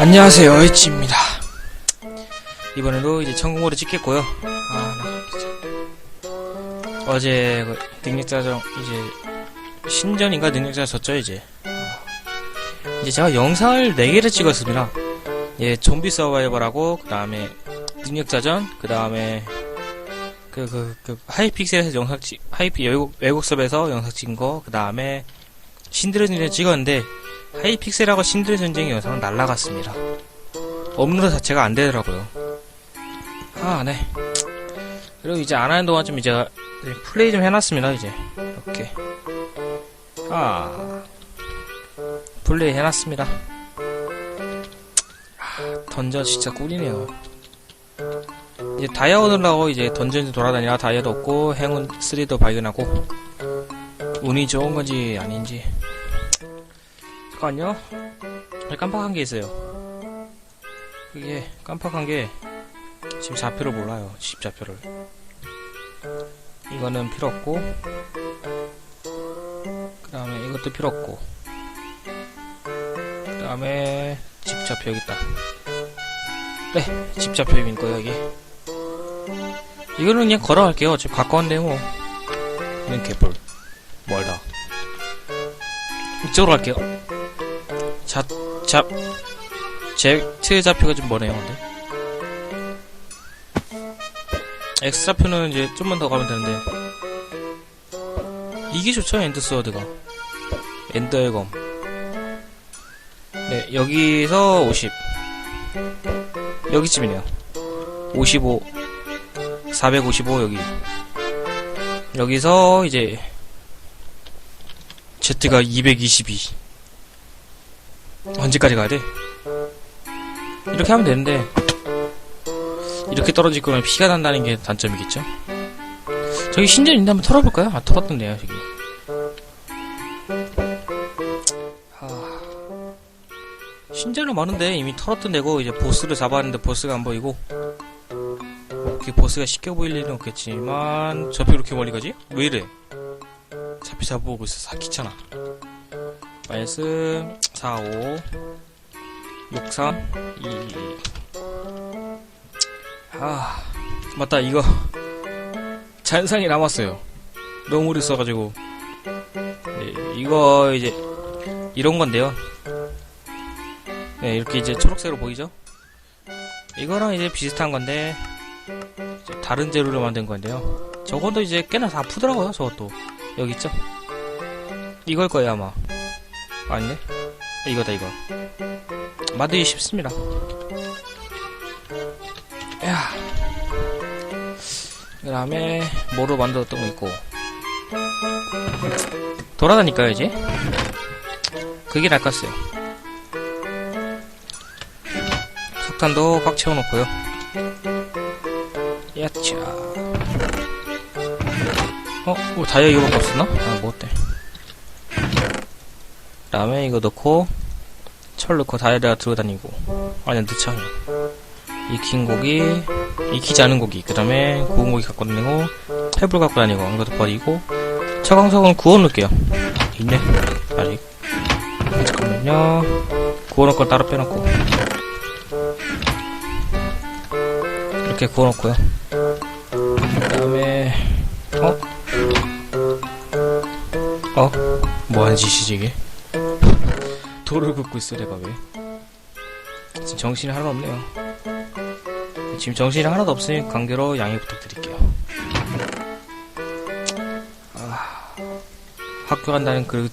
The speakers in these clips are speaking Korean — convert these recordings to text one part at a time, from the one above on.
안녕하세요, 엣지입니다. 이번에도 이제 천국으로 찍겠고요. 아, 나 진짜. 어제 그 능력자정 이제 신전인가 능력자 졌죠 이제. 아, 이제 제가 영상을 4개를 찍었습니다. 예, 좀비 서바이벌하고 그 다음에 능력자전, 그 다음에 그, 그, 그, 하이픽셀에서 영상 찍, 하이픽, 외국, 외국 섭에서 영상 찍은 거, 그 다음에 신드레 전쟁 찍었는데, 하이픽셀하고 신드레 전쟁 영상은 날라갔습니다. 업로드 자체가 안 되더라고요. 아, 네. 그리고 이제 안 하는 동안 좀 이제 네, 플레이 좀 해놨습니다, 이제. 이렇게. 아. 플레이 해놨습니다. 아, 던전 진짜 꿀이네요. 이제 다이아 얻으려고 이제 던전 돌아다니라 다이아도 얻고 행운 3도 발견하고 운이 좋은 건지 아닌지 잠깐만요 깜빡한 게 있어요 이게 깜빡한 게 지금 좌표를 몰라요 집 좌표를 이거는 필요 없고 그 다음에 이것도 필요 없고 그 다음에 집 좌표 여기 있다 네, 집 좌표인 거예요, 이게. 이거는 그냥 걸어갈게요. 어차피 가까운데, 뭐. 이는 개뿔. 멀다. 이쪽으로 갈게요. 자, 잡, Z 좌표가 좀 머네요, 근데. X 좌표는 이제 좀만 더 가면 되는데. 이게 좋죠, 엔드스워드가. 엔더의 검. 네, 여기서 50. 여기쯤이네요. 55, 455 여기. 여기서 이제 Z가 222. 언제까지 가야 돼? 이렇게 하면 되는데 이렇게 떨어질 거면 피가 난다는 게 단점이겠죠? 저기 신전 있는데 한번 털어볼까요? 아 털었던데요 저기. 아... 신전은 많은데 이미 털었던 데고 이제 보스를 잡았는데 보스가 안 보이고 이렇게 보스가 쉽게 보일 일은 없겠지만 저표 이렇게 멀리 가지? 왜 이래? 잡히 잡아보고 있어 아 귀찮아 마이너스 4 5 6 3 2아 맞다 이거 잔상이 남았어요 너무 오래 써가지고 네, 이거 이제 이런 건데요 네, 이렇게 이제 초록색으로 보이죠? 이거랑 이제 비슷한 건데, 이제 다른 재료로 만든 건데요. 저것도 이제 꽤나 다 아프더라고요, 저것도. 여기 있죠? 이걸 거예요, 아마. 아니네? 이거다, 이거. 만들기 쉽습니다. 야. 그 다음에, 뭐로 만들었던 거 있고. 돌아다니까요, 이제? 그게 날것어요 석탄도 꽉 채워놓고요. 야차. 어? 어 다이아 이거밖에 없었나? 아, 뭐 어때? 그 다음에 이거 넣고, 철 넣고 다이아 들고 다니고. 아니, 넣자. 익힌 고기, 익히지 않은 고기, 그 다음에 구운 고기 갖고 다니고, 탭을 갖고 다니고, 이것도 버리고, 차광석은 구워 놓을게요. 있네. 아직. 잠깐만요. 구워 놓을 걸 따로 빼놓고. 이렇게 구워 놓고요. 그 다음에 어? 어? 뭐하는 짓이지 이게? 돌을 긋고 있어 내가 왜? 지금 정신이 하나도 없네요. 지금 정신이 하나도 없으니 관계로 양해 부탁드릴게요. 아, 학교 간다는 그,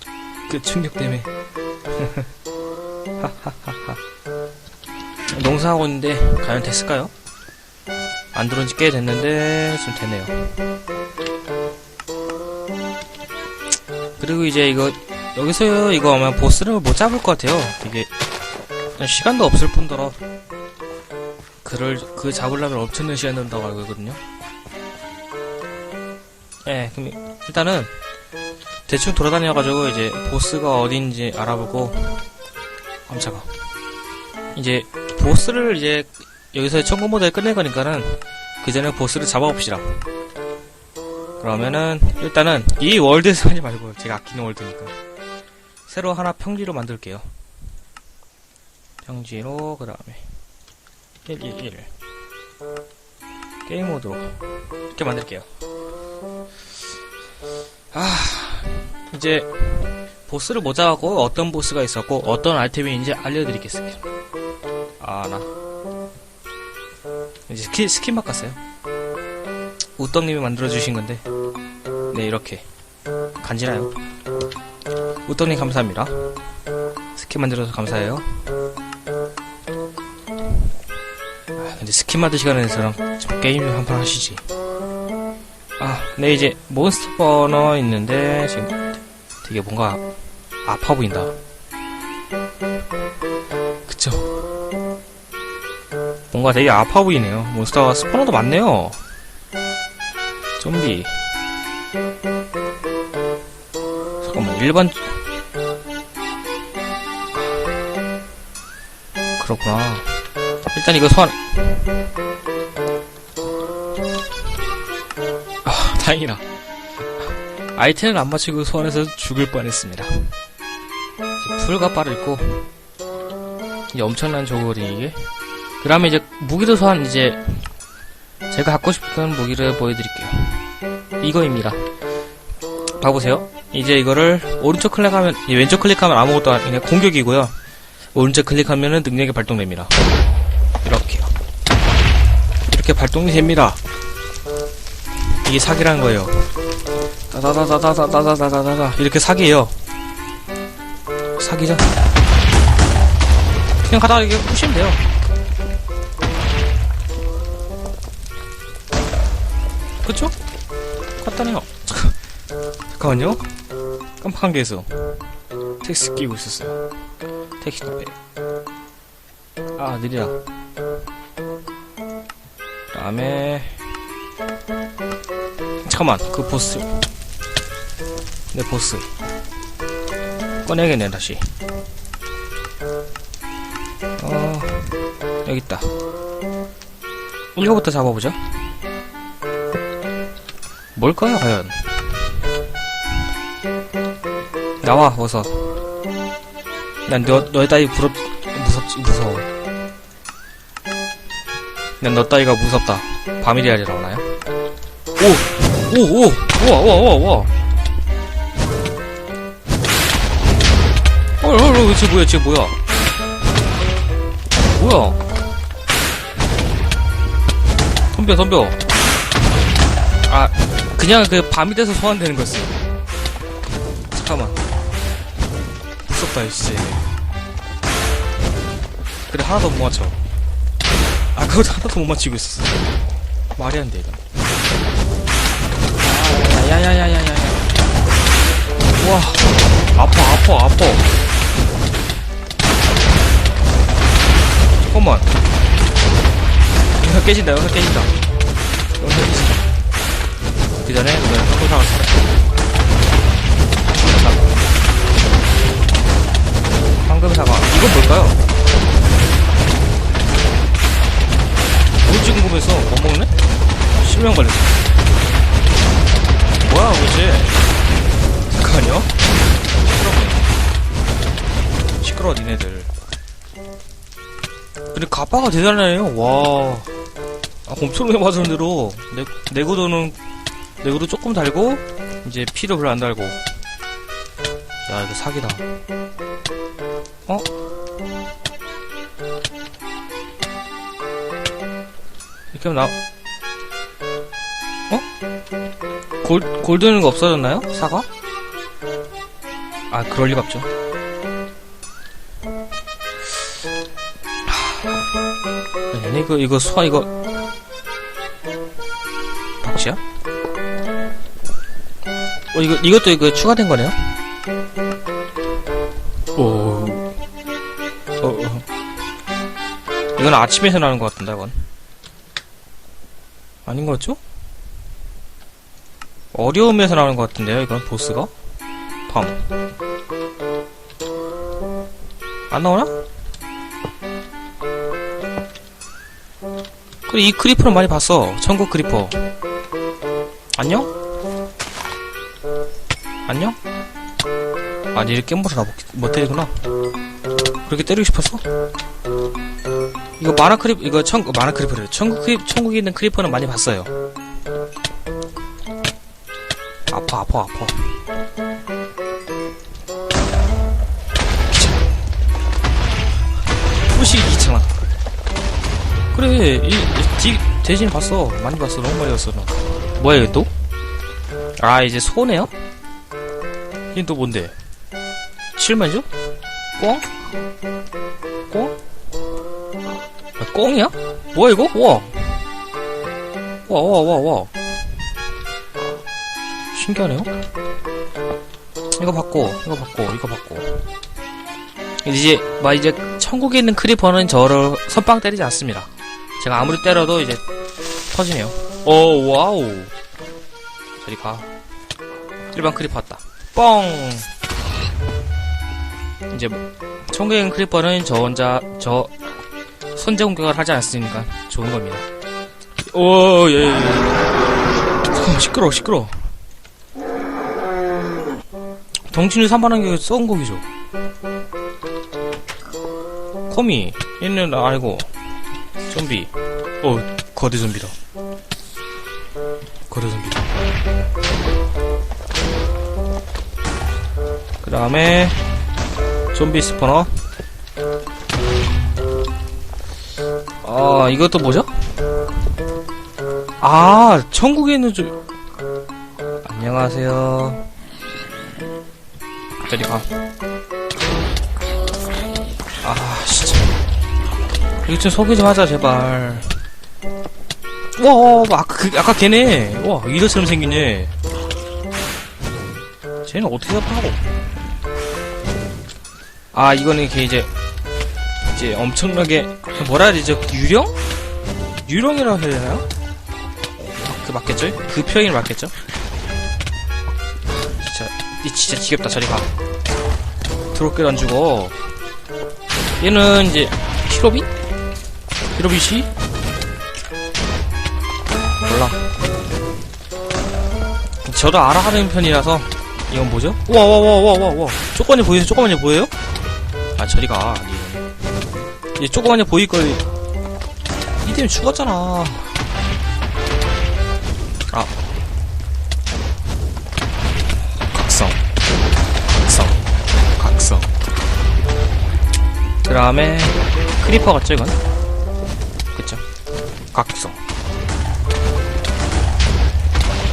그 충격 때문에. 농사하고 있는데 과연 됐을까요? 안 들어온 지 꽤 됐는데 지금 되네요 그리고 이제 이거 여기서 이거 아마 보스를 못 잡을 것 같아요. 이게 시간도 없을 뿐더러 그를 그 잡으려면 엄청난 시간 든다고 알고 있거든요. 예 네, 그럼 일단은 대충 돌아다녀가지고 이제 보스가 어딘지 알아보고 깜짝아. 이제 보스를 이제 여기서 천국 모드에 끝낼 거니까는 그 전에 보스를 잡아봅시다. 그러면은 일단은 이 월드에서 하지 말고 제가 아끼는 월드니까 새로 하나 평지로 만들게요. 평지로 그 다음에 111 게임 모드로 이렇게 만들게요. 아 이제 보스를 못 잡았고 어떤 보스가 있었고 어떤 아이템이 있는지 알려드리겠습니다. 아나. 이제 스킨, 스킨 바꿨어요. 우떡님이 만들어주신 건데. 네 이렇게. 간지나요 우떡님 감사합니다. 스킨 만들어서 감사해요. 아 근데 스킨 만들 시간에 저랑 좀 게임 좀 한판 하시지. 아 네 이제 몬스터 버너 있는데 지금 되게 뭔가 아파 보인다. 그쵸? 뭔가 되게 아파 보이네요. 몬스터가 스포너도 많네요. 좀비. 잠깐만 일반 그렇구나. 일단 이거 소환. 아 다행이다. 아이템을 안 맞추고 소환해서 죽을 뻔했습니다. 이제 풀가빠를 있고 이제 엄청난 조골이 이게. 그 다음에 이제 무기도 소환 이제 제가 갖고 싶은 무기를 보여드릴게요. 이거입니다. 봐보세요. 이제 이거를 오른쪽 클릭하면 이 왼쪽 클릭하면 아무것도 안 그냥 공격이고요 오른쪽 클릭하면은 능력이 발동됩니다. 이렇게요. 이렇게 발동이 됩니다. 이게 사기라는 거예요. 다다다다다다다다다다 이렇게 사기예요. 사기죠? 그냥 가다가 이렇게 부시면 돼요. 그쵸? 잠깐- 잠깐만요. 깜빡한 게 있어. 텍스트 끼고 있었어요 텍스트 아 느리다 그 다음에 잠깐만 그 보스. 내 보스. 꺼내야겠네 다시. 어 여기 있다. 이거부터 잡아보자. 뭘까요 과연? 나와 어서 난 너, 너의 따위 부럽 무섭지 무서워 난 너 따위가 무섭다 밤이 돼야지 나오나요? 오! 오! 오! 우와 우와 우와 우와 어, 어, 어, 쟤 뭐야, 쟤 뭐야? 뭐야? 덤벼, 덤벼. 아, 그냥 그 밤이 돼서 소환되는 거였어. 무섭다, 이씨. 그래, 하나도 못 맞춰. 아, 그것도 하나도 못 맞추고 있었어. 말이 안 돼. 아, 야야야야야야. 와, 아파, 아파, 아파. 잠깐만. 이거 깨진다, 이거 깨진다. 이거 깨진다. 그 전에, 이거 항공상을 사라. 황금 사과. 이건 뭘까요? 뭔지 궁금해서 못 먹네? 실명 걸렸어. 뭐야, 도대체? 잠깐만요. 시끄럽네. 시끄러워, 니네들. 근데 가빠가 대단해요, 와. 아, 엄청나게 맞았는데도, 내, 내구도는, 내구도 조금 달고, 이제 피도 별로 안 달고. 야, 이거 사기다. 어? 이렇게 하면 나, 어? 골, 골드는 거 없어졌나요? 사과? 아, 그럴 리가 없죠. 아니, 이거, 이거 소화, 이거. 박쥐야? 어, 이거, 이것도 이거 추가된 거네요? 오. 이건 아침에서 나는 것 같은데, 이건. 아닌 것 같죠? 어려움에서 나오는 것 같은데요, 이건 보스가? 밤. 안 나오나? 그래, 이 크리퍼는 많이 봤어. 천국 크리퍼. 안녕? 안녕? 아니, 이렇게 깨물어 나 못, 못 때리구나. 그렇게 때리고 싶었어? 이거 마나 크립 이거 천 마나 크리퍼래 천국 크립 천국에 있는 크리퍼는 많이 봤어요 아파 아파 아파 후시 2,000원 그래 이, 이 디, 대신 봤어 많이 봤어 너무 많이 봤어 나 뭐야 이거 또? 아 이제 소네요? 이건 또 뭔데? 7만이죠? 꽁? 꽁? 아, 꽁이야? 뭐야 이거? 와. 와, 와, 와, 와. 신기하네요? 이거 받고, 이거 받고, 이거 받고. 이제, 막 이제, 천국에 있는 크리퍼는 저를 선빵 때리지 않습니다. 제가 아무리 때려도 이제, 터지네요. 오, 와우. 저리 가. 일반 크리퍼 왔다. 뻥! 이제, 뭐, 천국에 있는 크리퍼는 저 혼자, 저, 선제 공격을 하지 않습니까? 좋은 겁니다. 오, 예, 예, 예. 잠깐만, 시끄러워, 시끄러워. 덩치는 3만원 게 썩은 고기죠. 코미, 얘는 알고. 좀비. 어, 거대 좀비다. 거대 좀비다. 그 다음에, 좀비 스포너. 아, 이것도 뭐죠? 아, 천국에 있는 좀. 안녕하세요. 저리 가. 아, 진짜. 이거 좀 소개 좀 하자, 제발. 와, 와, 와, 아까, 그, 아까 걔네. 와, 이더처럼 생기네. 쟤는 어떻게 잡하고? 아, 이거는 걔 이제, 이제 엄청나게, 뭐라 해야 되죠? 유령? 유령이라고 해야 되나요? 그 맞겠죠? 그 표현이 맞겠죠? 진짜, 이 진짜 지겹다, 저리 가. 안 죽어. 얘는 이제, 히로비? 히로비시? 몰라. 저도 알아하는 편이라서, 이건 뭐죠? 우와, 와, 와, 와, 와, 와. 조건이 보이세요? 조건이 보여요? 아, 저리 가. 니. 얘 조그만해 보일 걸. 이 때문에 죽었잖아. 아. 각성. 각성. 각성. 그 다음에, 크리퍼 같죠, 이건? 그쵸? 각성.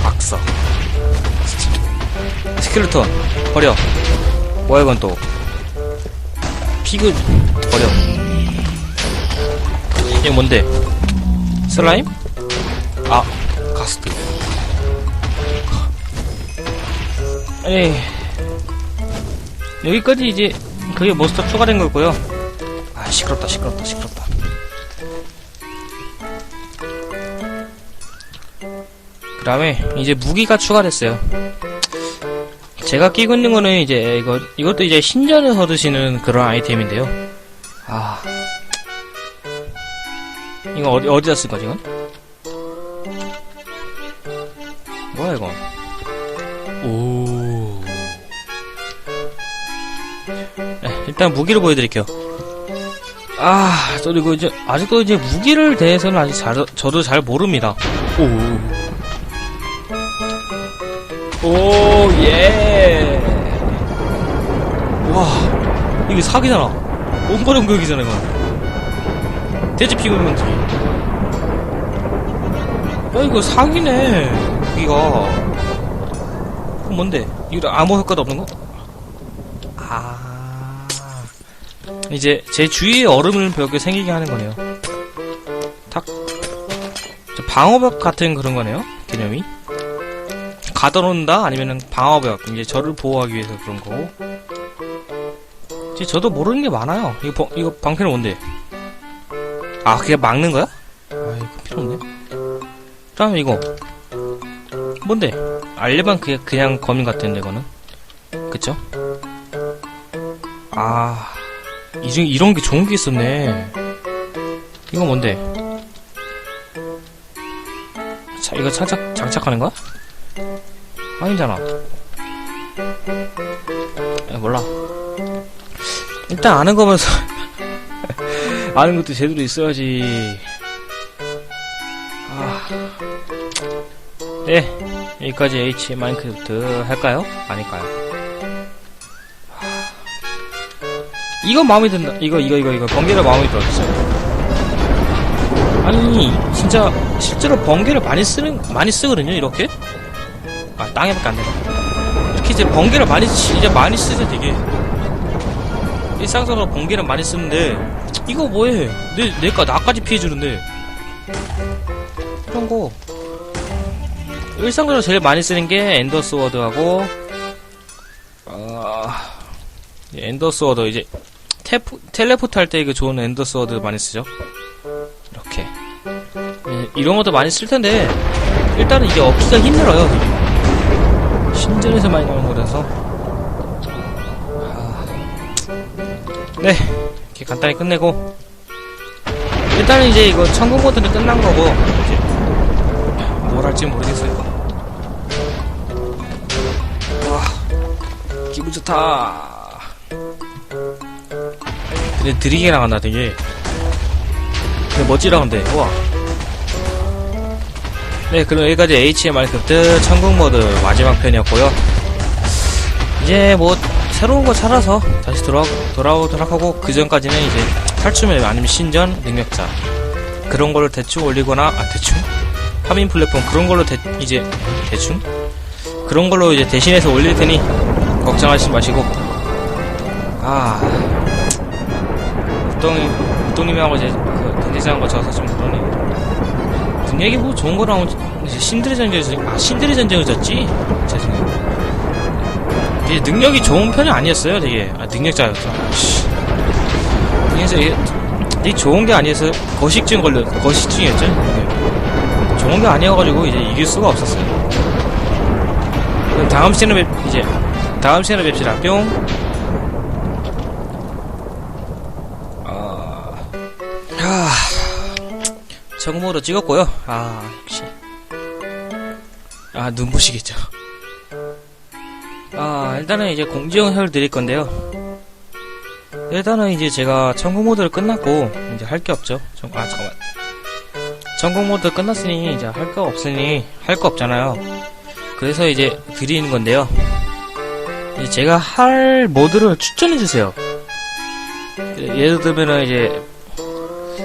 각성. 스켈레톤, 버려. 뭐야, 이건 또. 피그, 버려. 이게 뭔데? 슬라임? 아, 가스트. 에이. 여기까지 이제, 그게 몬스터 추가된 거고요. 아, 시끄럽다, 시끄럽다, 시끄럽다. 그 다음에, 이제 무기가 추가됐어요. 제가 끼고 있는 거는 이제, 이거, 이것도 이제 신전에서 얻으시는 그런 아이템인데요. 아. 이거 어디, 어디다 쓸 거지, 이건? 뭐야, 이건? 오. 네, 일단 무기를 보여드릴게요. 아, 저 이거 이제, 아직도 이제 무기를 대해서는 아직 잘, 저도 잘 모릅니다. 오. 오, 예. 와, 이게 사기잖아. 온거리 공격이잖아, 이건. 돼지 피그먼트. 야, 이거 사기네. 그럼 뭔데? 이거 아무 효과도 없는 거? 아. 이제 제 주위에 얼음을 벽에 생기게 하는 거네요. 탁. 저 방어벽 같은 그런 거네요. 개념이. 가둬놓는다? 아니면은 방어벽. 이제 저를 보호하기 위해서 그런 거고. 이제 저도 모르는 게 많아요. 이거, 방- 이거 방패는 뭔데? 아, 그게 막는 거야? 아, 이거 필요 없네. 그 다음에 이거. 뭔데? 알레반 그게 그냥 검인 같은데, 이거는. 그쵸? 아, 이런, 이런 게 좋은 게 있었네. 이거 뭔데? 자, 이거 장착, 장착하는 거야? 아니잖아. 야, 몰라. 일단 아는 거면서 아는 것도 제대로 있어야지. 아. 네, 여기까지 H 마인크래프트 할까요? 아닐까요? 하. 이거 마음에 든다. 이거, 이거, 이거, 이거. 번개가 마음에 들었어요. 아니, 진짜, 실제로 번개를 많이 쓰는, 많이 쓰거든요, 이렇게? 아, 땅에밖에 안 되네. 이렇게 이제 번개를 많이, 쓰- 이제 많이 쓰죠, 되게. 일상적으로 번개를 많이 쓰는데, 이거 뭐해? 내, 내가, 나까지 피해주는데. 이런 거. 일상적으로 제일 많이 쓰는 게 엔더스워드하고, 아, 엔더스워드, 이제, 테프, 텔레포트 할 때 그 좋은 엔더스워드 많이 쓰죠. 이렇게. 예, 이런 것도 많이 쓸 텐데, 일단은 이게 얻기가 힘들어요. 신전에서 많이 나오는 거라서. 아, 네. 이렇게 간단히 끝내고. 일단은 이제 이거 천국 모드는 끝난 거고, 이제, 뭘 할지 모르겠어요. 와, 기분 좋다. 근데 느리게 나간다, 되게. 근데 멋지다, 근데. 우와. 네, 그럼 여기까지 HMR 급드 천국 모드 마지막 편이었고요. 이제 뭐 새로운 거 찾아서 다시 돌아 돌아오도록 하고 그 전까지는 이제 탈출맵 아니면 신전 능력자. 그런 걸로 대충 올리거나 아 대충? 파밍 플랫폼 그런 걸로 대, 이제 대충? 그런 걸로 이제 대신해서 올릴 테니 걱정하지 마시고. 아 우동이 우동님하고 이제 그 등대장한 거 져서 좀 그러네요. 능력이 뭐 좋은 거 나오지 이제 신들의 전쟁에서 아 신들의 전쟁을 졌지? 죄송해요 이게 능력이 좋은 편이 아니었어요 되게. 아 능력자였어 씨. 그래서 이게 되게 좋은 게 아니어서 거식증 걸려 거식증이었죠. 이게. 좋은 게 아니어가지고 이제 이길 수가 없었어요. 그럼 다음 시간에 뵙 이제. 다음 시간에 뵙시다. 뿅. 아... 아... 정모로 찍었고요. 아 역시. 아 눈부시겠죠. 아 일단은 이제 공지 영상을 드릴 건데요. 일단은 이제 제가 천국 모드를 끝났고 이제 할 게 없죠. 정, 아 잠깐만. 천국 모드 끝났으니 이제 할 거 없으니 할 거 없잖아요. 그래서 이제 드리는 건데요. 이제 제가 할 모드를 추천해 주세요. 예를 들면은 이제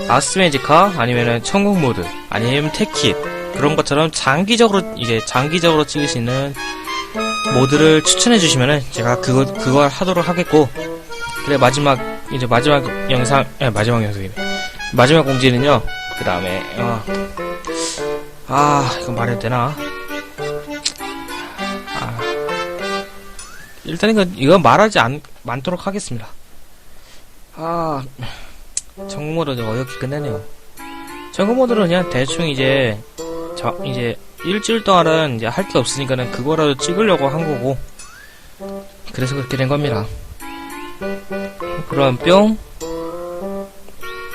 아스매지카 아니면은 천국 모드 아니면 테킷 그런 것처럼 장기적으로 이제 장기적으로 찍을 수 있는 모드를 추천해 주시면은 제가 그거 그걸 하도록 하겠고 그래 마지막 이제 마지막 영상 아, 마지막 영상이네. 마지막 공지는요 그 다음에 어, 아 이거 말해도 되나? 아. 일단 이거 이거 말하지 않 않도록 하겠습니다. 아 모드는 어렵게 끝내네요. 전국 모드는 그냥 대충 이제 저 이제 일주일 동안은 이제 할 게 없으니까는 그거라도 찍으려고 한 거고 그래서 그렇게 된 겁니다. 그럼 뿅